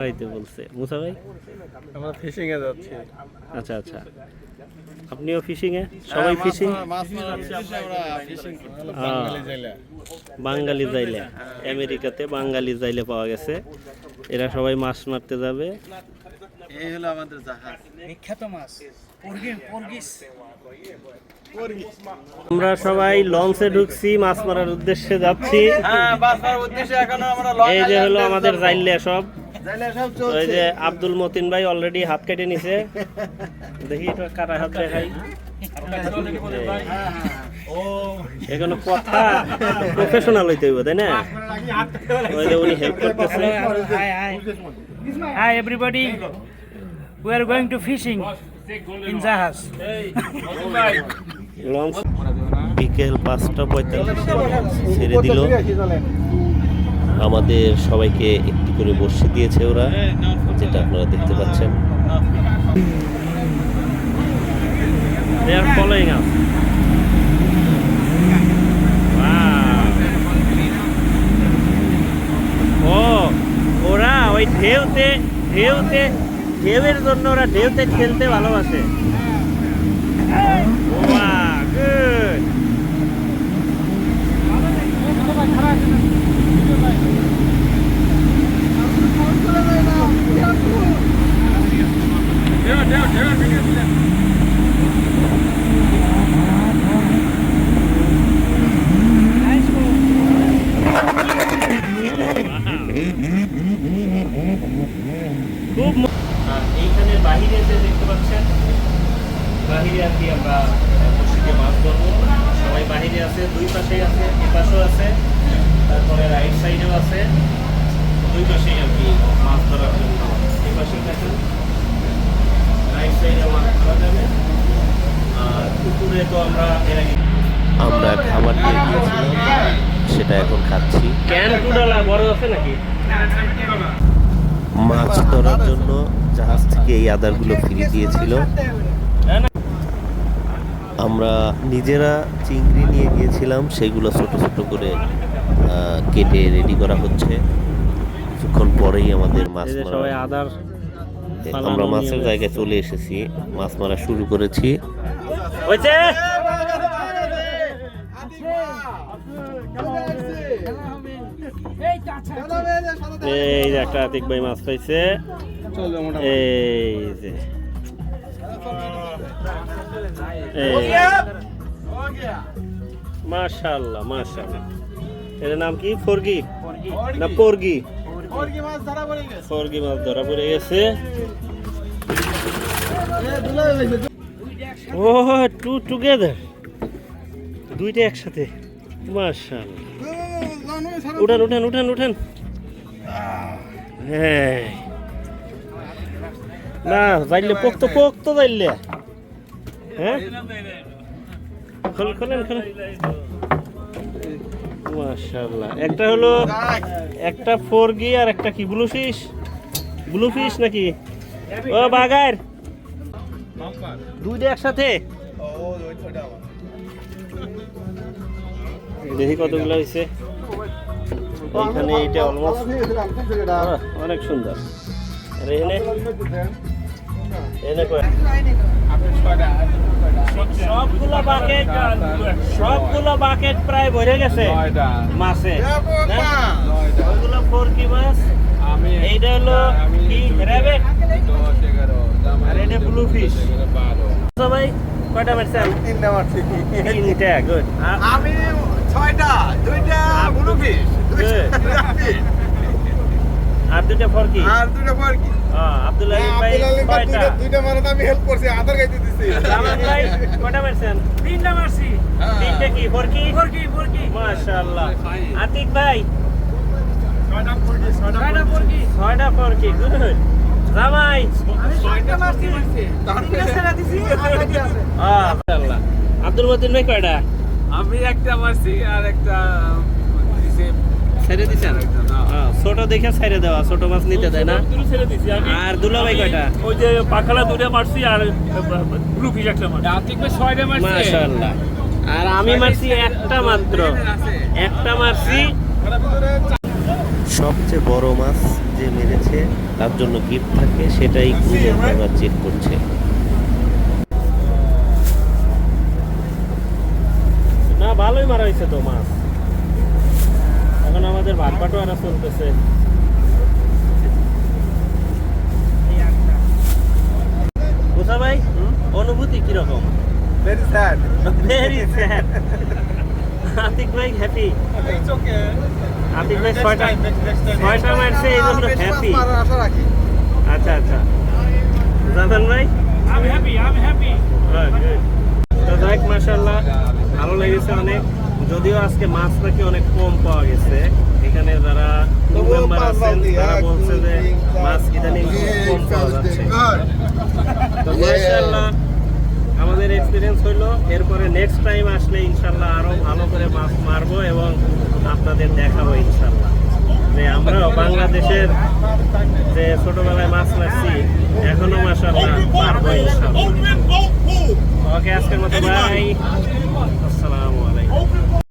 যাইতে বলছে। মুসা ভাই আমরা ফিশিং এ যাচ্ছি। আচ্ছা আচ্ছা। আপনিও ফিশিং এ সবাই ফিশিং মাছ আমরা ফিশিং হ্যাঁ। বাঙালি জাইলে। আমেরিকাতে বাঙালি যাইলে পাওয়া গেছে। এরা সবাই মাছ মারতে যাবে। এই হলো আমাদের জাহাজ। বিখ্যাত মাছ। আমরা সবাই লঞ্চে ঢুকছি মাছ মারার উদ্দেশ্যে যাচ্ছি। হ্যাঁ এই যে হলো আমাদের জাইলে সব। চলছে। যে আব্দুল মতিন ভাই অলরেডি হাত কেটে নিছে। দেখি এটা কাটা হাত দেখাই এখানে কথা প্রফেশনাল হইতে হইব তাই না? ওই যে উনি হেল্প করতেছে। Hi hi. Hi everybody we are going to fishing in জাহাজ। লঞ্চ। বিকেল পাঁচটা পঁয়তাল্লিশে। ছেড়ে দিল। আমাদের সবাইকে একটি করে বসে দিয়েছে ওরা, যেটা আপনারা দেখতে পাচ্ছেন। They. ও ওরা ওই ঢেউতে ঢেউতে, ঢেউয়ের জন্য ওরা ঢেউতে খেলতে ভালোবাসে। খুব আর বাহিরে আর কি আমরা মসজিদে মাছ ধরবো। সবাই বাহিরে আছে, দুই পাশেই আছে, এ পাশেও আছে, তারপরে রাইট সাইডেও আছে। দুই পাশেই আর কি মাছ ধরার জন্য। এই পাশেই দেখেন রাইট মাছ ধরা যাবে আর পুকুরে তো আমরা এর আগে আমরা খাবার দিয়ে গিয়েছিলাম সেটা এখন খাচ্ছি। ক্যান টুডালা বড় আছে নাকি? মাছ ধরার জন্য জাহাজ থেকে এই আদারগুলো ফিরে দিয়েছিল। আমরা নিজেরা চিংড়ি নিয়ে গিয়েছিলাম সেগুলো ছোট ছোট করে কেটে রেডি করা হচ্ছে। কিছুক্ষণ পরেই আমাদের মাছ সবাই আদার আমরা মাছের জায়গায় চলে এসেছি, মাছ মারা শুরু করেছি। এই যে একটা আতিক ভাই মাছ পাইছে। এই যে। এই মাশাআল্লাহ মাশাআল্লাহ এর নাম কি? ফরগি? না পরগি মুরগি মাছ ধরা পড়ে গেছে। ও টু টুগেদার দুইটা একসাথে। মাশাআল্লাহ। উঠান উঠান উঠান উঠান। হ্যাঁ। না যাইলে পোক্ত পোক্ত যাইলে। হ্যাঁ? খোলেন খোলেন। মাশাআল্লাহ। একটা হলো একটা ফোর গি আর একটা কি, ব্লু ফিশ? ব্লু ফিশ নাকি? ও বাগার দুইটা একসাথে? দেখি কতগুলো হয়েছে এখানে এটা অলমোস্ট অনেক সুন্দর। আর এখানে এখানে কয়- বাকেট সবগুলো বাকেট প্রায় ভরে গেছে। মাছে। ওগুলো ফোর কি মাছ? এইটা হলো কি র্যাবেট? দশ আর এটা ব্লু ফিশ। সবাই কয়টা মারছেন তিনটা মারছি। তিনটা গুড আমি ছয়টা দুইটা ব্লু ফিশ। আর দুটা ফরকি? আর দুটো পর কি আব্দুল আলিম ভাই কয়টা? দুইটা মারাতে আমি হেল্প করছি আধার গাইতে দিছি। জামান ভাই কয়টা মারছেন? তিনটা মারছি। তিনটা কি ফরকি? পর্গি পর্গি মাশাআল্লাহ। আতিক ভাই? ছয়টা পড়কি ছয়টা পর্গি ছয়টা ফরকি গুড জামাই? সাতটা মারছি। তিনটা ছেড়ে দিছি মাশাআল্লাহ। আব্দুল মতিন ভাই কয়টা? আমি একটা মারছি আর একটা ছেড়ে দিছেন? ছোট দেখে ছেড়ে দেওয়া ছোট মাছ নিতে দেয় না। ছেড়ে দিছি। আমি আর দুলা ভাই কয়টা? ওই যে পাখালা দুটো মারছি আর ব্লু ফিশ একটা মারছি। মাশাআল্লাহ। আর আমি মারছি একটা মাত্র। একটা মারছি। সবচেয়ে বড় মাছ যে মেরেছে তার জন্য গিফট থাকে সেটাই চেক করছে। না ভালোই মারা হয়েছে তো মাছ। এখন আমাদের ভাট বাটোয়ারা চলতেছে মুসা ভাই অনুভূতি কীরকম? Very sad very sad Atik ভাই হ্যাপি আতিক ভাই ছয়টা ছয়টা মারছে এই জন্য হ্যাপি আচ্ছা আচ্ছা। জানান ভাই? I'm happy, I'm happy. Good, good. তো দেখ মাশাল্লাহ ভালো লেগেছে অনেক। যদিও আজকে মাছ নাকি অনেক কম পাওয়া গেছে। এখানে যারা মেম্বার আছেন তারা বলছে যে মাছ ইদানিং কম পাওয়া যাচ্ছে। তো মাশাল্লাহ আমাদের এক্সপিরিয়েন্স হইল। এরপরে নেক্সট টাইম আসলে ইনশাল্লাহ আরও ভালো করে মাছ মারবো এবং আপনাদের দেখাবো ইনশাল্লাহ যে আমরাও বাংলাদেশের যে ছোটবেলায় মাছ মারছি এখনও মাশাল্লাহ পারব ইনশাল্লাহ ওকে আজকের মতো বাই আসসালামু আলাইকুম।